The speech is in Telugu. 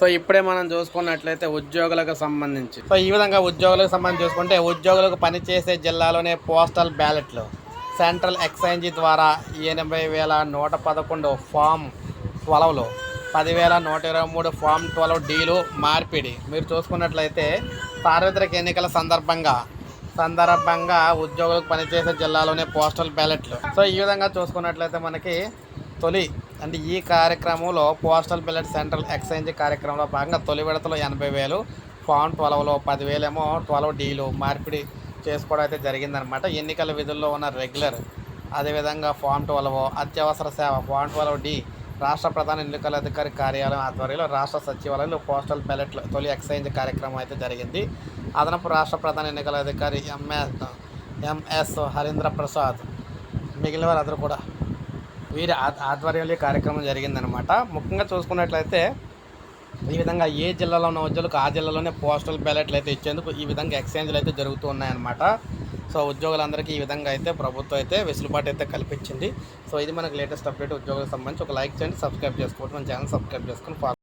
సో ఇప్పుడే మనం చూసుకున్నట్లయితే ఉద్యోగులకు సంబంధించి. సో ఈ విధంగా ఉద్యోగులకు సంబంధించి చూసుకుంటే ఉద్యోగులకు పనిచేసే జిల్లాలోనే పోస్టల్ బ్యాలెట్లు. సెంట్రల్ ఎక్సైజ్ ద్వారా ఎనభై వేల నూట పదకొండు ఫామ్ ట్వెల్వ్లు పదివేల నూట ఇరవై మూడు ఫామ్ ట్వెల్వ్ డీలు మార్పిడి. మీరు చూసుకున్నట్లయితే సార్వత్రిక ఎన్నికల సందర్భంగా సందర్భంగా ఉద్యోగులకు పనిచేసే జిల్లాలోనే పోస్టల్ బ్యాలెట్లు. సో ఈ విధంగా చూసుకున్నట్లయితే మనకి తొలి అంటే ఈ కార్యక్రమంలో పోస్టల్ బ్యాలెట్ సెంట్రల్ ఎక్స్చేంజ్ కార్యక్రమంలో భాగంగా తొలి విడతలో ఎనభై వేలు ఫామ్ ట్వెల్వ్లో పదివేలేమో ట్వెల్వ్ డీలు మార్పిడి చేసుకోవడం అయితే జరిగిందనమాట. ఎన్నికల విధుల్లో ఉన్న రెగ్యులర్ అదేవిధంగా ఫామ్ ట్వెల్వ్ అత్యవసర సేవ ఫామ్ ట్వెల్వ్ డి రాష్ట్ర ప్రధాన ఎన్నికల అధికారి కార్యాలయం ఆధ్వర్యంలో రాష్ట్ర సచివాలయంలో పోస్టల్ బ్యాలెట్ల తొలి ఎక్స్చేంజ్ కార్యక్రమం అయితే జరిగింది. అదనపు రాష్ట్ర ప్రధాన ఎన్నికల అధికారి ఎంఎస్ ఎంఎస్ హరీంద్ర ప్రసాద్ మిగిలిన వారందరూ కూడా వీరి ఆ- ఆధ్వర్యంలో ఈ కార్యక్రమం జరిగిందనమాట. ముఖ్యంగా చూసుకున్నట్లయితే ఈ విధంగా ఏ జిల్లాలో ఉన్న ఉద్యోగులకు ఆ జిల్లాలోనే పోస్టల్ బ్యాలెట్లు అయితే ఇచ్చేందుకు ఈ విధంగా ఎక్స్చేంజ్లు అయితే జరుగుతూ ఉన్నాయన్నమాట సో ఉద్యోగులందరికీ ఈ విధంగా అయితే ప్రభుత్వం అయితే వెసులుబాటు అయితే కల్పించింది. సో ఇది మనకు లేటెస్ట్ అప్డేట్. ఉద్యోగులకు సంబంధించి ఒక లైక్ చేయండి సబ్స్క్రైబ్ చేసుకోవడం మన ఛానల్ సబ్స్క్రైబ్ చేసుకొని